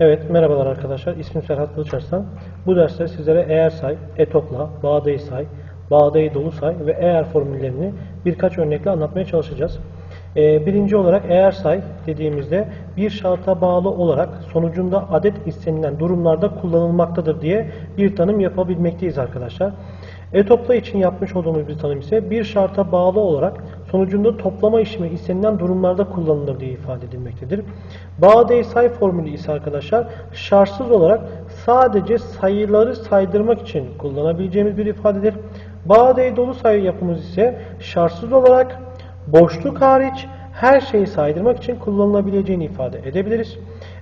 Evet, merhabalar arkadaşlar. İsmim Serhat Kılıçarslan. Bu derste sizlere eğer say, etopla, bağdayı say, bağdayı dolu say ve eğer formüllerini birkaç örnekle anlatmaya çalışacağız. Ee, birinci olarak eğer say dediğimizde bir şarta bağlı olarak sonucunda adet istenilen durumlarda kullanılmaktadır diye bir tanım yapabilmekteyiz arkadaşlar. E-topla için yapmış olduğumuz bir tanım ise bir şarta bağlı olarak sonucunda toplama işlemi istenilen durumlarda kullanılır diye ifade edilmektedir. Bağ say formülü ise arkadaşlar şartsız olarak sadece sayıları saydırmak için kullanabileceğimiz bir ifadedir. Bağ dolu sayı yapımız ise şartsız olarak boşluk hariç her şeyi saydırmak için kullanılabileceğini ifade edebiliriz.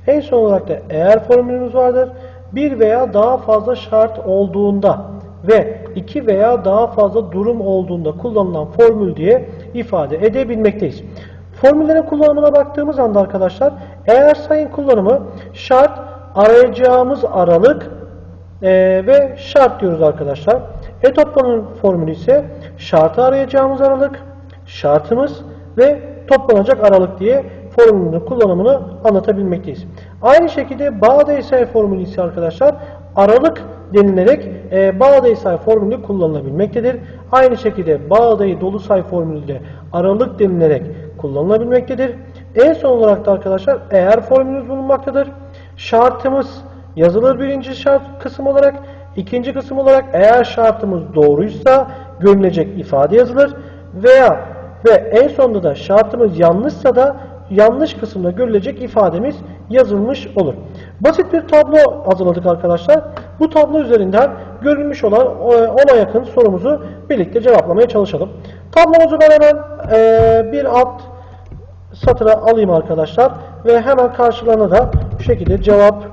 En son olarak da eğer formülümüz vardır. Bir veya daha fazla şart olduğunda ve iki veya daha fazla durum olduğunda kullanılan formül diye ifade edebilmekteyiz. Formüllerin kullanımına baktığımız anda arkadaşlar eğer sayın kullanımı şart arayacağımız aralık e, ve şart diyoruz arkadaşlar. E toplamın formülü ise şartı arayacağımız aralık, şartımız ve toplanacak aralık diye formülünün kullanımını anlatabilmekteyiz. Aynı şekilde bağdaysal formülü ise arkadaşlar aralık denilerek e, bağdayı say formülü kullanılabilmektedir. Aynı şekilde bağdayı dolu say formülü de aralık denilerek kullanılabilmektedir. En son olarak da arkadaşlar eğer formülümüz bulunmaktadır. Şartımız yazılır birinci şart kısım olarak. ikinci kısım olarak eğer şartımız doğruysa görünecek ifade yazılır. Veya ve en sonunda da şartımız yanlışsa da yanlış kısımda görülecek ifademiz yazılmış olur. Basit bir tablo hazırladık arkadaşlar. Bu tablo üzerinden görülmüş olan e, ona yakın sorumuzu birlikte cevaplamaya çalışalım. Tablomuzu ben hemen e, bir alt satıra alayım arkadaşlar. Ve hemen karşılarına da bu şekilde cevap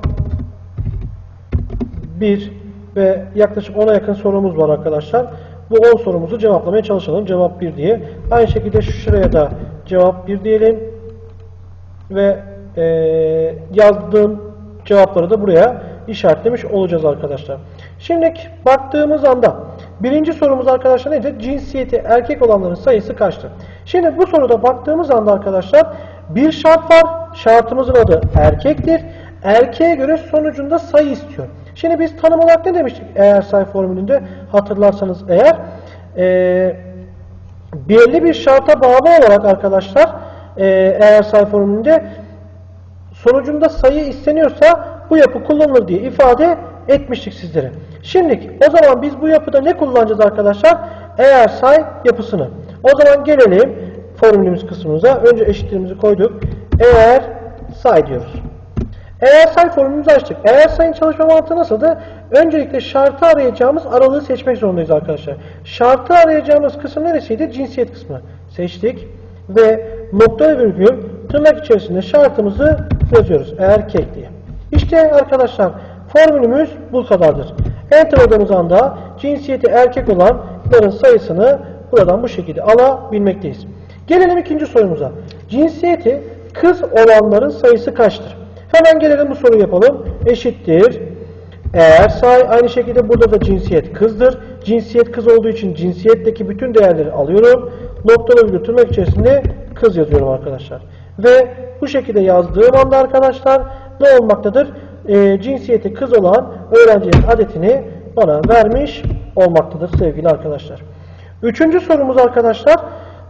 1 ve yaklaşık 10'a yakın sorumuz var arkadaşlar. Bu 10 sorumuzu cevaplamaya çalışalım. Cevap 1 diye. Aynı şekilde şuraya da cevap 1 diyelim ve e, yazdığım cevapları da buraya işaretlemiş olacağız arkadaşlar. Şimdi baktığımız anda birinci sorumuz arkadaşlar neydi? Cinsiyeti erkek olanların sayısı kaçtır? Şimdi bu soruda baktığımız anda arkadaşlar bir şart var. Şartımızın adı erkektir. Erkeğe göre sonucunda sayı istiyor. Şimdi biz tanım olarak ne demiştik eğer sayı formülünde hatırlarsanız eğer e, belirli bir şarta bağlı olarak arkadaşlar e, eğer sayı formülünde sonucunda sayı isteniyorsa bu yapı kullanılır diye ifade etmiştik sizlere. Şimdi o zaman biz bu yapıda ne kullanacağız arkadaşlar? Eğer say yapısını. O zaman gelelim formülümüz kısmımıza. Önce eşitliğimizi koyduk. Eğer say diyoruz. Eğer say formülümüzü açtık. Eğer sayın çalışma mantığı nasıldı? Öncelikle şartı arayacağımız aralığı seçmek zorundayız arkadaşlar. Şartı arayacağımız kısım neresiydi? Cinsiyet kısmı. Seçtik. Ve nokta virgül tırnak içerisinde şartımızı yazıyoruz. Erkek diye. İşte arkadaşlar formülümüz bu kadardır. Enterladığımız anda cinsiyeti erkek olanların sayısını buradan bu şekilde alabilmekteyiz. Gelelim ikinci sorumuza. Cinsiyeti kız olanların sayısı kaçtır? Hemen gelelim bu soruyu yapalım. Eşittir. Eğer say aynı şekilde burada da cinsiyet kızdır. Cinsiyet kız olduğu için cinsiyetteki bütün değerleri alıyorum. Noktalı virgül tırnak içerisinde kız yazıyorum arkadaşlar. Ve bu şekilde yazdığım anda arkadaşlar ne olmaktadır? E, cinsiyeti kız olan öğrencinin adetini bana vermiş olmaktadır sevgili arkadaşlar. Üçüncü sorumuz arkadaşlar.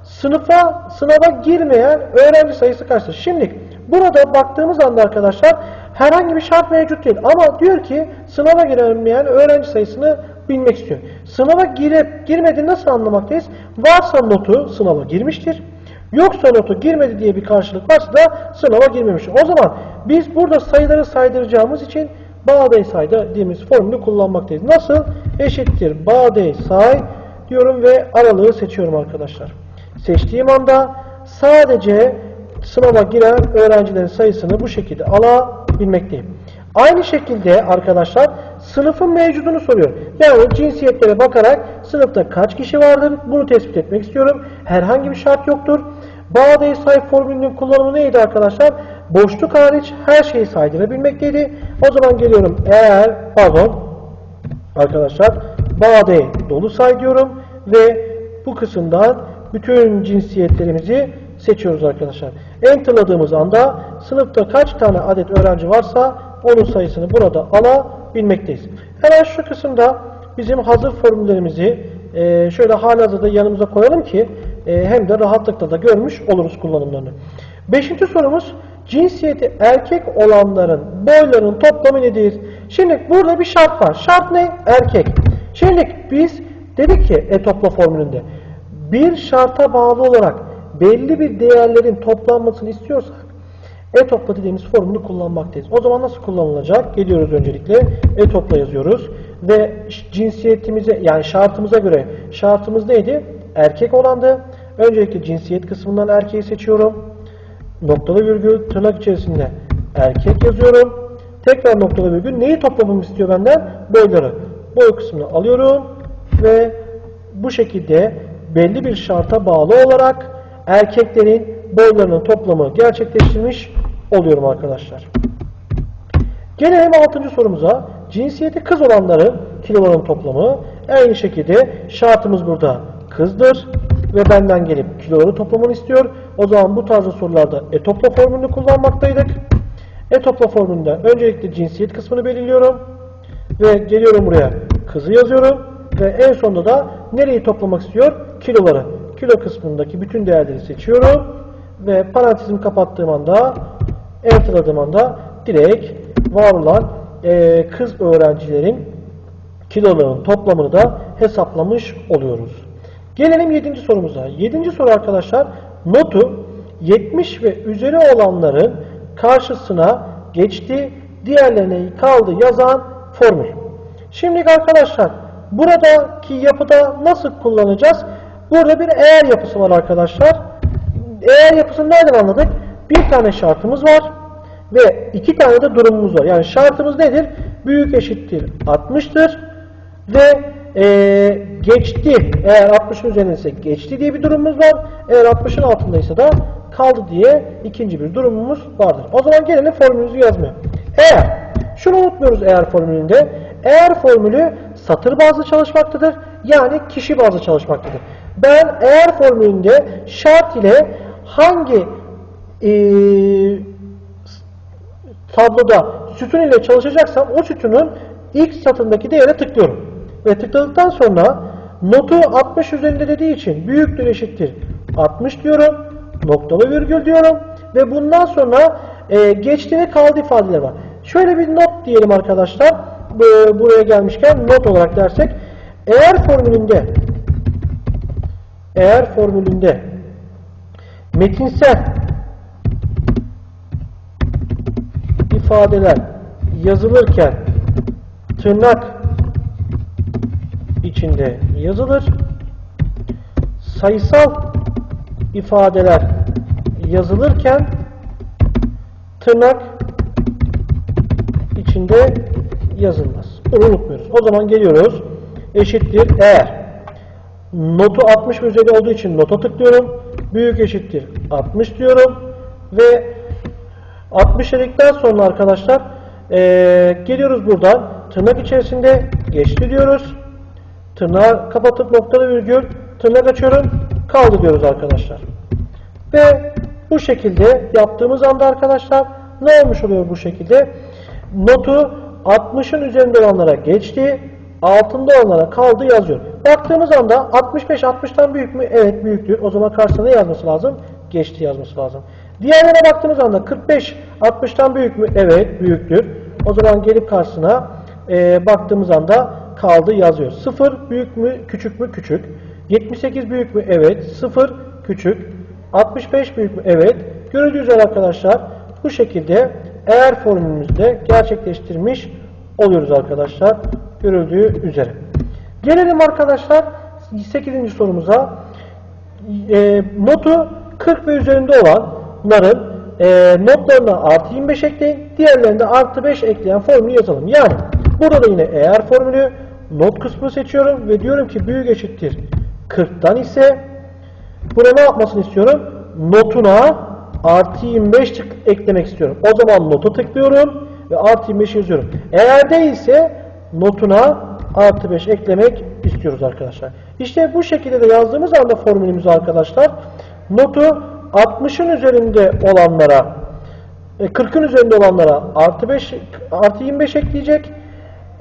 Sınıfa, sınava girmeyen öğrenci sayısı kaçtır? Şimdi burada baktığımız anda arkadaşlar herhangi bir şart mevcut değil. Ama diyor ki sınava giremeyen öğrenci sayısını bilmek istiyor. Sınava girip girmediğini nasıl anlamaktayız? Varsa notu sınava girmiştir. Yoksa notu girmedi diye bir karşılık varsa da sınava girmemiş. O zaman biz burada sayıları saydıracağımız için bağday say dediğimiz formülü kullanmaktayız. Nasıl? Eşittir bağday say diyorum ve aralığı seçiyorum arkadaşlar. Seçtiğim anda sadece sınava giren öğrencilerin sayısını bu şekilde alabilmekteyim. Aynı şekilde arkadaşlar sınıfın mevcudunu soruyor. Yani cinsiyetlere bakarak sınıfta kaç kişi vardır bunu tespit etmek istiyorum. Herhangi bir şart yoktur. Bağdayı say formülünün kullanımı neydi arkadaşlar? Boşluk hariç her şeyi saydırabilmekteydi. O zaman geliyorum eğer pardon arkadaşlar bağdayı dolu say diyorum ve bu kısımdan bütün cinsiyetlerimizi seçiyoruz arkadaşlar. Enter'ladığımız anda sınıfta kaç tane adet öğrenci varsa onun sayısını burada alabilmekteyiz. Hemen şu kısımda bizim hazır formüllerimizi şöyle halihazırda yanımıza koyalım ki e, hem de rahatlıkla da görmüş oluruz kullanımlarını. Beşinci sorumuz cinsiyeti erkek olanların boylarının toplamı nedir? Şimdi burada bir şart var. Şart ne? Erkek. Şimdi biz dedik ki e-topla formülünde bir şarta bağlı olarak belli bir değerlerin toplanmasını istiyorsak e-topla dediğimiz formülü kullanmaktayız. O zaman nasıl kullanılacak? Geliyoruz öncelikle e-topla yazıyoruz ve cinsiyetimize yani şartımıza göre şartımız neydi? Erkek olandı. Öncelikle cinsiyet kısmından erkeği seçiyorum. Noktalı virgül tırnak içerisinde erkek yazıyorum. Tekrar noktalı virgül neyi toplamamı istiyor benden? Boyları. Boy kısmını alıyorum ve bu şekilde belli bir şarta bağlı olarak erkeklerin boylarının toplamı gerçekleştirmiş oluyorum arkadaşlar. Gelelim 6. sorumuza. Cinsiyeti kız olanların kiloların toplamı. Aynı şekilde şartımız burada kızdır ve benden gelip kiloları toplamını istiyor. O zaman bu tarzda sorularda e-topla formülünü kullanmaktaydık. E-topla formülünde öncelikle cinsiyet kısmını belirliyorum ve geliyorum buraya kızı yazıyorum ve en sonunda da nereyi toplamak istiyor? Kiloları. Kilo kısmındaki bütün değerleri seçiyorum ve parantezimi kapattığım anda enterladığım anda direkt var olan e, kız öğrencilerin kiloların toplamını da hesaplamış oluyoruz. Gelelim 7. sorumuza. 7. soru arkadaşlar notu 70 ve üzeri olanların karşısına geçti, diğerlerine kaldı yazan formül. Şimdi arkadaşlar buradaki yapıda nasıl kullanacağız? Burada bir eğer yapısı var arkadaşlar. Eğer yapısını nereden anladık? Bir tane şartımız var ve iki tane de durumumuz var. Yani şartımız nedir? Büyük eşittir 60'tır ve e, geçti. Eğer 60'ın üzerindeyse geçti diye bir durumumuz var. Eğer 60'ın altındaysa da kaldı diye ikinci bir durumumuz vardır. O zaman gelelim formülümüzü yazmaya. Eğer, şunu unutmuyoruz eğer formülünde. Eğer formülü satır bazlı çalışmaktadır. Yani kişi bazlı çalışmaktadır. Ben eğer formülünde şart ile hangi e, tabloda sütun ile çalışacaksam o sütunun ilk satındaki değere tıklıyorum. Ve tıkladıktan sonra notu 60 üzerinde dediği için büyüktür eşittir 60 diyorum. Noktalı virgül diyorum. Ve bundan sonra e, geçti ve kaldı ifadeler var. Şöyle bir not diyelim arkadaşlar. Bu, buraya gelmişken not olarak dersek. Eğer formülünde eğer formülünde metinsel ifadeler yazılırken tırnak içinde yazılır. Sayısal ifadeler yazılırken tırnak içinde yazılmaz. Bunu unutmuyoruz. O zaman geliyoruz. Eşittir eğer notu 60 üzeri olduğu için nota tıklıyorum. Büyük eşittir 60 diyorum ve 60 dedikten sonra arkadaşlar ee, geliyoruz buradan tırnak içerisinde geçti diyoruz. Tırnağı kapatıp noktalı virgül tırnak açıyorum. Kaldı diyoruz arkadaşlar. Ve bu şekilde yaptığımız anda arkadaşlar ne olmuş oluyor bu şekilde? Notu 60'ın üzerinde olanlara geçti. Altında olanlara kaldı yazıyor. Baktığımız anda 65 60'tan büyük mü? Evet büyüktür. O zaman karşısına yazması lazım? Geçti yazması lazım. Diğerlerine baktığımız anda 45 60'tan büyük mü? Evet büyüktür. O zaman gelip karşısına e, baktığımız anda kaldı yazıyor. 0 büyük mü? Küçük mü? Küçük. 78 büyük mü? Evet. 0 küçük. 65 büyük mü? Evet. Görüldüğü üzere arkadaşlar bu şekilde eğer formülümüzde gerçekleştirmiş oluyoruz arkadaşlar. Görüldüğü üzere. Gelelim arkadaşlar 8. sorumuza. E, notu 40 ve üzerinde olanların e, notlarına artı 25 ekleyin. Diğerlerinde artı 5 ekleyen formülü yazalım. Yani burada da yine eğer formülü not kısmını seçiyorum ve diyorum ki büyük eşittir 40'tan ise buna ne yapmasını istiyorum? Notuna artı 25 tık eklemek istiyorum. O zaman notu tıklıyorum ve artı 25 yazıyorum. Eğer değilse notuna artı 5 eklemek istiyoruz arkadaşlar. İşte bu şekilde de yazdığımız anda formülümüzü arkadaşlar notu 60'ın üzerinde olanlara E, 40'ın üzerinde olanlara artı 5 artı 25 ekleyecek.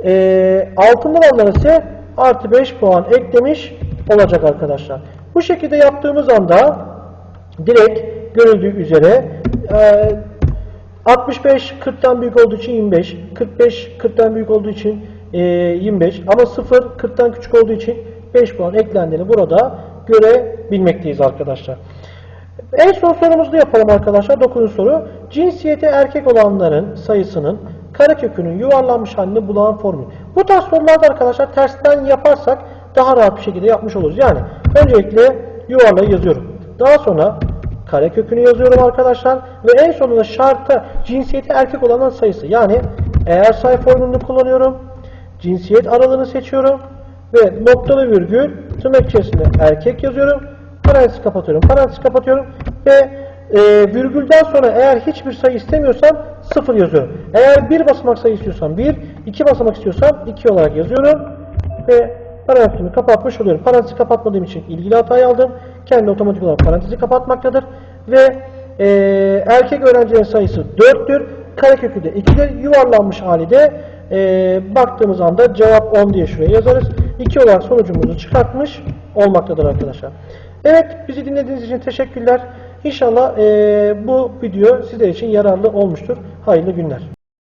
E, altında olanlara ise artı 5 puan eklemiş olacak arkadaşlar. Bu şekilde yaptığımız anda direkt görüldüğü üzere e, 65 40'tan büyük olduğu için 25, 45 40'tan büyük olduğu için e, 25 ama 0 40'tan küçük olduğu için 5 puan eklendiğini burada görebilmekteyiz arkadaşlar. En son sorumuzu da yapalım arkadaşlar. 9. soru. Cinsiyeti erkek olanların sayısının karekökünün yuvarlanmış halini bulan formül. Bu tarz sorularda arkadaşlar tersten yaparsak daha rahat bir şekilde yapmış oluruz. Yani öncelikle yuvarlayı yazıyorum. Daha sonra karekökünü yazıyorum arkadaşlar. Ve en sonunda şartta cinsiyeti erkek olanın sayısı. Yani eğer sayı formülünü kullanıyorum. Cinsiyet aralığını seçiyorum. Ve noktalı virgül tırnak içerisinde erkek yazıyorum. Parantez kapatıyorum. Parantez kapatıyorum. Ve e, virgülden sonra eğer hiçbir sayı istemiyorsam sıfır yazıyorum. Eğer bir basamak sayı istiyorsam 1, iki basamak istiyorsam 2 olarak yazıyorum. Ve parantezimi kapatmış oluyorum. Parantezi kapatmadığım için ilgili hatayı aldım. Kendi otomatik olarak parantezi kapatmaktadır. Ve e, erkek öğrencilerin sayısı 4'tür. Karekökü de 2'dir. Yuvarlanmış hali de e, baktığımız anda cevap 10 diye şuraya yazarız. 2 olarak sonucumuzu çıkartmış olmaktadır arkadaşlar. Evet bizi dinlediğiniz için teşekkürler. İnşallah e, bu video sizler için yararlı olmuştur. Hayırlı günler.